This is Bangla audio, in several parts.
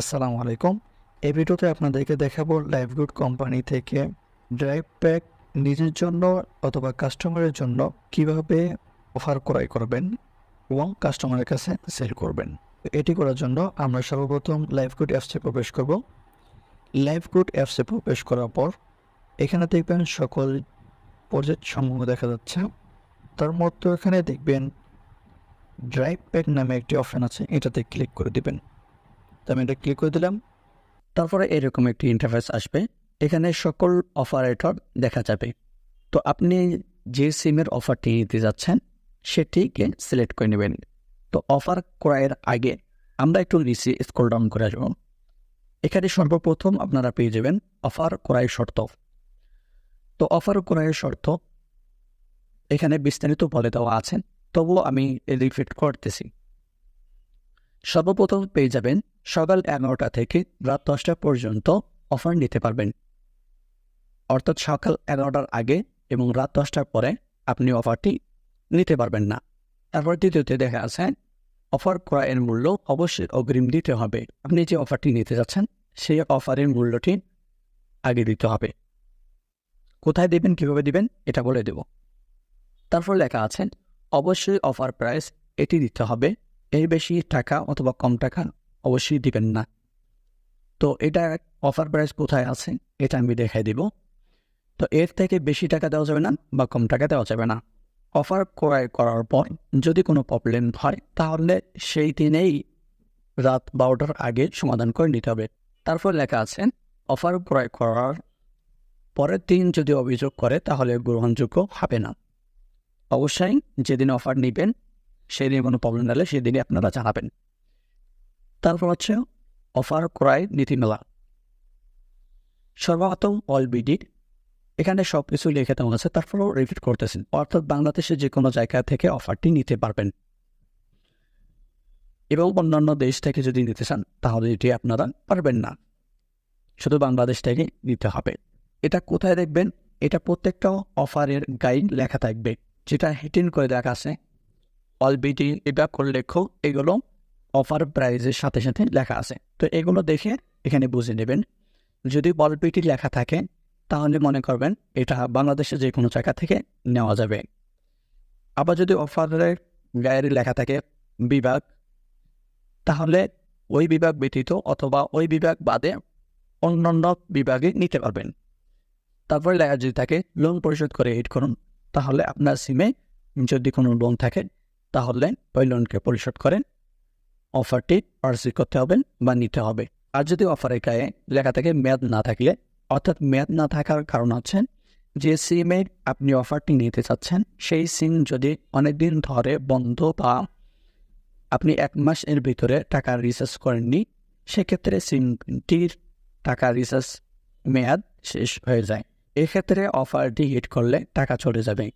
আসসালামু আলাইকুম। এই ভিডিওতে আপনাদেরকে দেখাবো লাইভগুড কোম্পানি থেকে ড্রাইভ প্যাক নিজের জন্য অথবা কাস্টমারের জন্য কীভাবে অফার ক্রয় করবেন এবং কাস্টমারের কাছে সেল করবেন। এটি করার জন্য আমরা সর্বপ্রথম লাইভগুড অ্যাপসে প্রবেশ করব। লাইভগুড অ্যাপসে প্রবেশ করার পর এখানে দেখবেন সকল প্রজেক্ট সমূহ দেখা যাচ্ছে। তার মধ্যে এখানে দেখবেন ড্রাইভ প্যাক নামে একটি অপশন আছে, এটাতে ক্লিক করে দিবেন। আমি এটা ক্লিক করে দিলাম। তারপরে এরকম একটি ইন্টারফেস আসবে। এখানে সকল অপারেটর দেখা যাবে। তো আপনি যে সিমের অফারটি নিতে যাচ্ছেন, সেটিকে সিলেক্ট করে নেবেন। তো অফার ক্রয়ের আগে আমরা একটু নিচে স্ক্রল ডাউন করে আসব। এখানে সর্বপ্রথম আপনারা পেয়ে যাবেন অফার ক্রয়ের শর্ত। তো অফার ক্রয়ের শর্ত এখানে বিস্তারিত বলে দেওয়া আছে। তবুও আমি রিপিট করতেছি। সর্বপ্রথম পেয়ে যাবেন সকাল এগারোটা থেকে রাত দশটা পর্যন্ত অফার নিতে পারবেন। অর্থাৎ সকাল এগারোটার আগে এবং রাত দশটার পরে আপনি অফারটি নিতে পারবেন না। তারপর দ্বিতীয়তে দেখা আছে অফার ক্রয়ের মূল্য অবশ্যই অগ্রিম দিতে হবে। আপনি যে অফারটি নিতে যাচ্ছেন, সেই অফারের মূল্যটি আগে দিতে হবে। কোথায় দেবেন, কীভাবে দিবেন, এটা বলে দেব। তারপর লেখা আছে, অবশ্যই অফার প্রাইস এটি দিতে হবে। এর বেশি টাকা অথবা কম টাকা অবশ্যই দিবেন না। তো এটা অফার প্রাইস কোথায় আছে, এটা আমি দেখাই দিব। তো এর থেকে বেশি টাকা দেওয়া যাবে না বা কম টাকা দেওয়া যাবে না। অফার ক্রয় করার পর যদি কোনো প্রবলেম হয়, তাহলে সেই দিনেই রাত বারোটার আগে সমাধান করে নিতে হবে। তারপর লেখা আছে অফার ক্রয় করার পরের দিন যদি অভিযোগ করে, তাহলে গ্রহণযোগ্য হবে না। অবশ্যই যেদিন অফার নেবেন, সেদিন কোনো প্রবলেম হলে সেদিনই আপনারা জানাবেন। তারপর হচ্ছে অফার ক্রয় নীতিমেলা সর্বপ্রথম অল বিডি এখানে সব কিছু লিখে দেওয়া আছে, তারপরেও রিপিট করতেছেন। অর্থাৎ বাংলাদেশের যে কোনো জায়গা থেকে অফারটি নিতে পারবেন। এবং অন্যান্য দেশ থেকে যদি নিতে চান, তাহলে এটি আপনারা পারবেন না। শুধু বাংলাদেশ থেকে নিতে হবে। এটা কোথায় দেখবেন? এটা প্রত্যেকটা অফারের গাইড লেখা থাকবে। যেটা হিটিন করে দেখা আছে। অলবিটি এটা করে লেখো এগুলো অফার প্রাইজের সাথে সাথে লেখা আছে। তো এগুলো দেখে এখানে বুঝে নেবেন। যদি অলবিটি লেখা থাকে, তাহলে মনে করবেন এটা বাংলাদেশের যে কোনো জায়গা থেকে নেওয়া যাবে। আবার যদি অফারের গায়ের লেখা থাকে, বিভাগ, তাহলে ওই বিভাগ ব্যতীত অথবা ওই বিভাগ বাদে অন্যান্য বিভাগে নিতে পারবেন। তারপরে লেখা যদি থাকে লোন পরিশোধ করে হিট করুন, তাহলে আপনার সিমে যদি কোনো লোন থাকে, তাহলে ওই লোনকে পরিশোধ করেন। অফারটি পার্সি করতে হবে বা নিতে হবে। আর যদি অফারের গায়ে লেখা থাকে মেয়াদ না থাকলে, অর্থাৎ মেয়াদ না থাকার কারণ হচ্ছে যে সিমে আপনি অফারটি নিতে চাচ্ছেন, সেই সিম যদি অনেকদিন ধরে বন্ধ বা আপনি এক মাস এর ভিতরে টাকা রিচার্জ করেননি, সেক্ষেত্রে সিমটির টাকা রিচার্জ মেয়াদ শেষ হয়ে যায়। এক্ষেত্রে অফারটি হিট করলে টাকা চলে যাবে।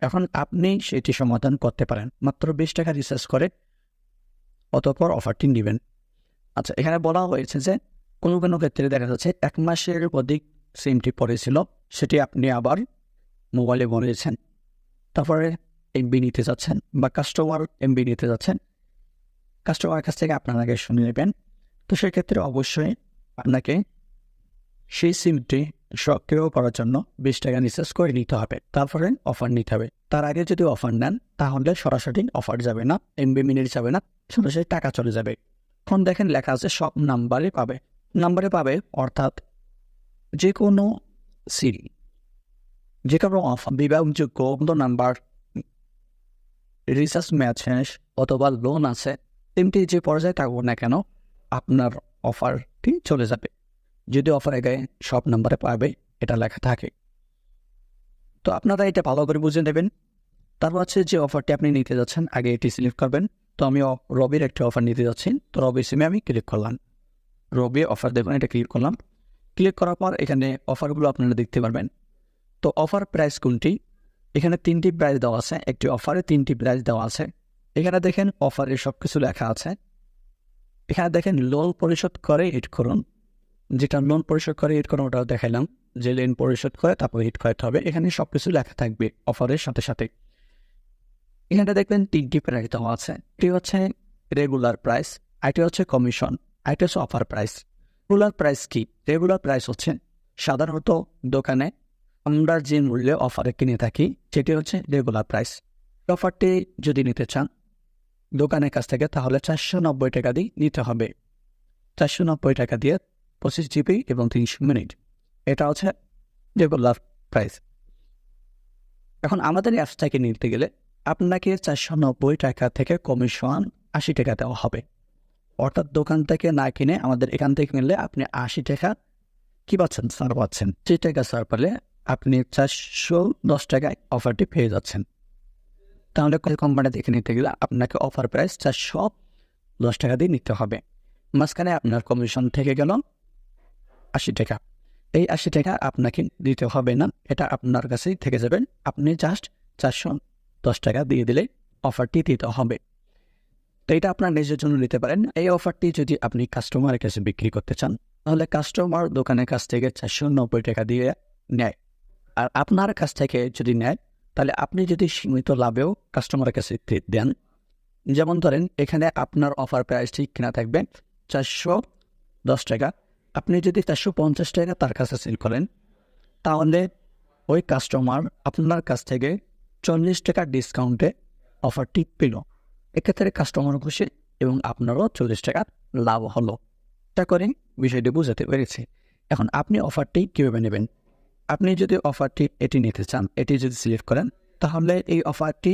এখন আপনি সেটি সমাধান করতে পারেন। মাত্র বিশ টাকা রিচার্জ করে অতপর অফারটি নেবেন। আচ্ছা এখানে বলা হয়েছে যে কোনো কোনো ক্ষেত্রে দেখা যাচ্ছে এক মাসের অধিক সিমটি পড়েছিল, সেটি আপনি আবার মোবাইলে বলেছেন তারপরে এমবি নিতে যাচ্ছেন বা কাস্টমার এমবি নিতে যাচ্ছেন। কাস্টমারের কাছ থেকে আপনার আগে শুনে নেবেন। তো সেক্ষেত্রে অবশ্যই আপনাকে সেই সিমটি সক্রিয় করার জন্য বিশ টাকা রিচার্জ করে নিতে হবে। তারপরে অফার নিতে হবে। তার আগে যদি অফার নেন, তাহলে সরাসরি অফার যাবে না এমবি মিনিট যাবে না, সরাসরি টাকা চলে যাবে। এখন দেখেন লেখা আছে সব নাম্বারে পাবে। নাম্বারে পাবে অর্থাৎ যে কোনো সিরি যে কোনো অফার বিভাগযোগ্য নাম্বার রিসার্চ ম্যাচ অথবা লোন আছে তেমনি যে পর্যায়ে থাকব না কেন, আপনার অফারটি চলে যাবে। যদি অফারে গায়ে সব নাম্বারে পাবে, এটা লেখা থাকে। তো আপনারা এটা ভালো করে বুঝে নেবেন। তারপর হচ্ছে যে অফারটি আপনি নিতে যাচ্ছেন, আগে এটি সিলেক্ট করবেন। তো আমি রবির একটা অফার নিতে যাচ্ছি। তো রবি সিমে আমি ক্লিক করলাম। রবি অফার দেখুন, এটা ক্লিক করলাম। ক্লিক করার পর এখানে অফারগুলো আপনারা দেখতে পারবেন। তো অফার প্রাইস কোনটি? এখানে তিনটি প্রাইস দেওয়া আছে। একটি অফারে তিনটি প্রাইস দেওয়া আছে। এখানে দেখেন অফারে সব কিছু লেখা আছে। এখানে দেখেন লোন পরিশোধ করে হিট করুন। যেটা লোন পরিশোধ করে হিট করুন, ওটাও দেখাইলাম। যে লোন পরিশোধ করে, তারপর হিট করতে হবে। এখানে সব কিছু লেখা থাকবে অফারের সাথে সাথে। এখানে দেখবেন তিনটি প্রাইস আছে। একটি হচ্ছে রেগুলার প্রাইস আরেকটি হচ্ছে কমিশন আরেকটা হচ্ছে অফার প্রাইস রেগুলার প্রাইস কি? রেগুলার প্রাইস হচ্ছে সাধারণত দোকানে আমরা যে মূল্যে অফারে কিনে থাকি, সেটি হচ্ছে রেগুলার প্রাইস অফারটি যদি নিতে চান দোকানের কাছ থেকে, তাহলে চারশো নব্বই টাকা দিয়ে নিতে হবে। চারশো নব্বই টাকা দিয়ে পঁচিশ জিবি এবং তিনশো মিনিট। এটা হচ্ছে রেগুলার প্রাইস এখন আমাদের অ্যাপস থেকে নিতে গেলে আপনাকে চারশো নব্বই টাকা থেকে কমিশন আশি টাকা দেওয়া হবে। অর্থাৎ দোকান থেকে না কিনে আমাদের এখান থেকে নিলে আপনি আশি টাকা কী পাচ্ছেন? সার পাচ্ছেন। সেই টাকা সার পেলে আপনি চারশো দশ টাকায় অফারটি পেয়ে যাচ্ছেন। তাহলে কোম্পানি দেখে নিতে গেলে আপনাকে অফার প্রাইস চারশো দশ টাকা দিয়ে নিতে হবে। মাঝখানে আপনার কমিশন থেকে গেল আশি টাকা। এই আশি টাকা আপনাকে দিতে হবে না, এটা আপনার কাছেই থেকে যাবেন আপনি জাস্ট চারশো দশ টাকা দিয়ে দিলে অফারটি দিতে হবে। তো এটা আপনার নিজের জন্য নিতে পারেন। এই অফারটি যদি আপনি কাস্টমারের কাছে বিক্রি করতে চান, তাহলে কাস্টমার দোকানের কাছ থেকে চারশো নব্বই টাকা দিয়ে নেয়। আর আপনার কাছ থেকে যদি নেয়, তাহলে আপনি যদি সীমিত লাভেও কাস্টমারের কাছে দেন, যেমন ধরেন এখানে আপনার অফার প্রাইসটি কিনা থাকবে চারশো দশ টাকা। আপনি যদি চারশো পঞ্চাশ টাকা তার কাছে সেল করেন, তাহলে ওই কাস্টমার আপনার কাছ থেকে চল্লিশ টাকা ডিসকাউন্টে অফারটি পেল। এক্ষেত্রে কাস্টমার খুশি এবং আপনারও চল্লিশ টাকা লাভ হলো। এটা করে বিষয়টি বুঝাতে পেরেছি। এখন আপনি অফারটি কীভাবে নেবেন? আপনি যদি অফারটি এটি নিতে চান, এটি যদি সিলেক্ট করেন, তাহলে এই অফারটি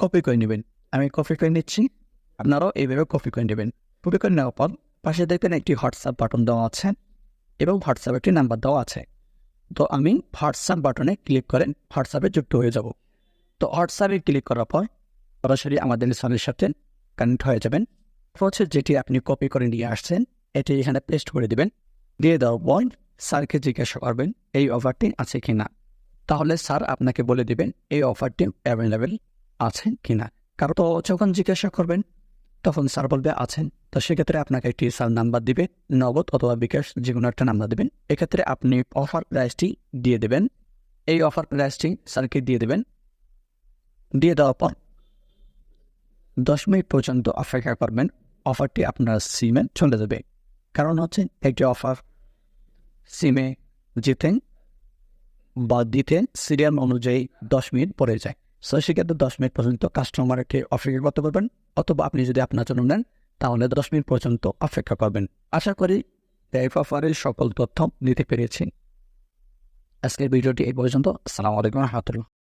কপি করে নেবেন। আমি কপি করে নিচ্ছি, আপনারাও এইভাবে কপি করে নেবেন। কপি করে নেওয়ার পর পাশে দেখবেন একটি হোয়াটসঅ্যাপ বাটন দেওয়া আছে এবং হোয়াটসঅ্যাপ একটি নাম্বার দেওয়া আছে। তো আমি হোয়াটসঅ্যাপ বাটনে ক্লিক করেন হোয়াটসঅ্যাপে যুক্ত হয়ে যাব। তো হোয়াটসঅ্যাপে ক্লিক করার পর সরাসরি আমাদের সালের সাথে কানেক্ট হয়ে যাবেন। হচ্ছে যেটি আপনি কপি করে নিয়ে আসছেন, এটি এখানে পেস্ট করে দিবেন। দিয়ে দেওয়ার পর স্যারকে জিজ্ঞাসা করবেন, এই অফারটি আছে কি না তাহলে স্যার আপনাকে বলে দিবেন, এই অফারটি অ্যাভেলেবেল আছে কি না কারণ তো যখন জিজ্ঞাসা করবেন, তখন স্যার বলবে, আছেন। তো সেক্ষেত্রে আপনাকে একটি স্যার নাম্বার দিবে, নগদ অথবা বিকাশ যে কোনো একটা নাম্বার দেবেন। এক্ষেত্রে আপনি অফার প্রাইসটি দিয়ে দেবেন। এই অফার প্রাইসটি স্যারকে দিয়ে দেবেন। দিয়ে দেওয়ার পর দশ মিনিট পর্যন্ত অপেক্ষা করবেন। অফারটি আপনার সিমে চলে যাবে। কারণ হচ্ছে একটি অফার সিমে যেতেন বা দিতে সিরিয়াল অনুযায়ী দশ মিনিট পরে যায়। সো সেক্ষেত্রে দশ মিনিট পর্যন্ত কাস্টমারকে অপেক্ষা করতে পারবেন অথবা আপনি যদি আপনার জন্য নেন, তাহলে দশ মিনিট পর্যন্ত অপেক্ষা করবেন। আশা করি লাইফ অফারের সকল তথ্য নিতে পেরেছি। আজকের ভিডিওটি এই পর্যন্ত। আসসালামু আলাইকুম রহমতুল্লাহ।